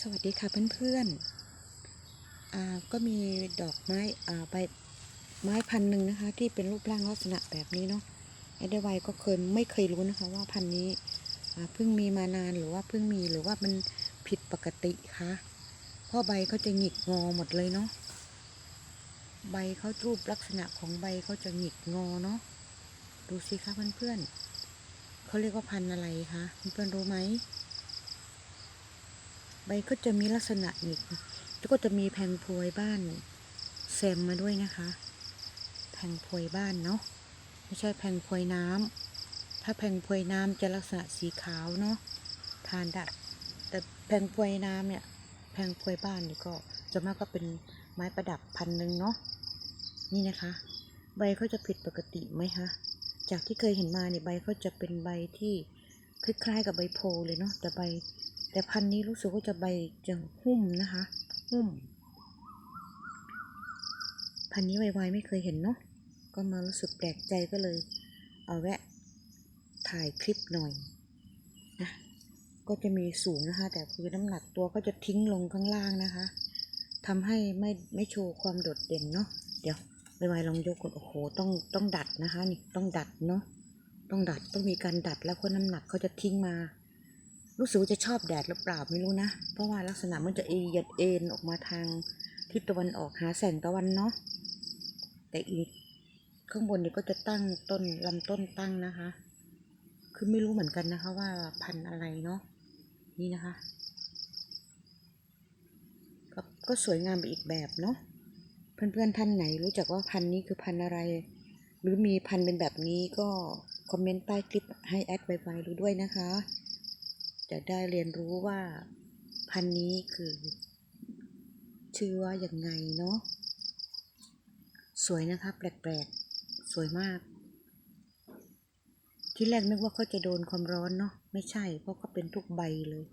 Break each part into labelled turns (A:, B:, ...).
A: สวัสดีค่ะเพื่อนๆก็มีดอกไม้ใบไม้พันหนึ่งนะคะ ที่เป็นรูปร่างลักษณะแบบนี้เนาะไอเดวัยก็เคยไม่เคยรู้นะคะ ว่าพันนี้เพิ่งมีมานานหรือว่าเพิ่งมีหรือว่ามันผิดปกติคะเพราะใบเขาจะหงิกงอหมดเลยเนาะใบเขารูปลักษณะของใบเขาจะหงิกงอเนาะดูสิคะเพื่อนๆเขาเรียกว่าพันอะไรคะเพื่อนๆรู้ไหม ใบก็จะมีลักษณะหงิกแล้วก็จะมีแผงพวยบ้านแซมมาด้วยนะคะแผงพวยบ้านเนาะไม่ใช่แผงพวยน้ำถ้าแผงพวยน้ำจะลักษณะสีขาวเนาะทานดัดแต่แผงพวยน้ำเนี่ยแผงพวยบ้านนี่ก็จะมากก็เป็นไม้ประดับพันหนึ่งเนาะนี่นะคะ ใบเขาจะผิดปกติไหมคะจากที่เคยเห็นมาเนี่ยใบเขาจะเป็นใบที่คล้ายๆกับใบโพเลยเนาะแต่ใบ แต่พันนี้รู้สึกว่าจะใบจะหุ้มนะคะ หุ้ม พันนี้ไวๆไม่เคยเห็นเนาะก็มารู้สึกแปลกใจก็เลย เอาแวะถ่ายคลิปหน่อยนะก็จะมีสูงนะคะ แต่คือน้ำหนักตัวก็จะทิ้งลงข้างล่างนะคะทำให้ไม่ไม่โชว์ความโดดเด่นเนาะเดี๋ยวไวๆลองยกกดโอ้โหต้องต้องดัดนะคะนี่ต้องดัดเนาะต้องดัดต้องมีการดัดแล้วก็น้ำหนักเขาจะทิ้งมา รู้สึกว่าจะชอบแดดหรือเปล่าไม่รู้นะ เพราะว่าลักษณะมันจะเอียดเอ็นออกมาทางทิศตะวันออกหาแสงตะวันเนาะแต่อีกข้างบนนี่ก็จะตั้งต้นลำต้นตั้งนะคะ คือไม่รู้เหมือนกันนะคะ ว่าพันธุ์อะไรเนาะนี่นะคะก็ก็สวยงามไปอีกแบบเนาะเพื่อนๆท่านไหนรู้จักว่าพันธุ์นี้คือพันธุ์อะไร หรือมีพันธุ์เป็นแบบนี้ก็คอมเมนต์ใต้คลิปให้แอดไวๆดูด้วยนะคะ จะได้เรียนรู้ว่าพันนี้คือ ชื่อว่าอย่างไงเนาะสวยนะคะ แปลกๆ สวยมาก ที่แรกนึกว่าเขาจะโดนความร้อนเนาะไม่ใช่ เพราะเขาเป็นทุกใบเลย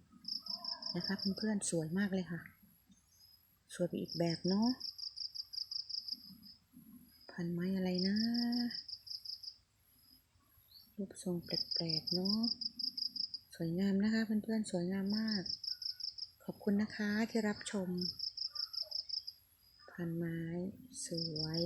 A: นะคะเพื่อนๆสวยมากเลยค่ะ สวยไปอีกแบบเนาะพันไม้อะไรนะ รูปทรงแปลกๆเนาะ วยงามนะคะเพื่อนๆสวยงามมาก ขอบคุณนะคะที่รับชมพันไม้สวย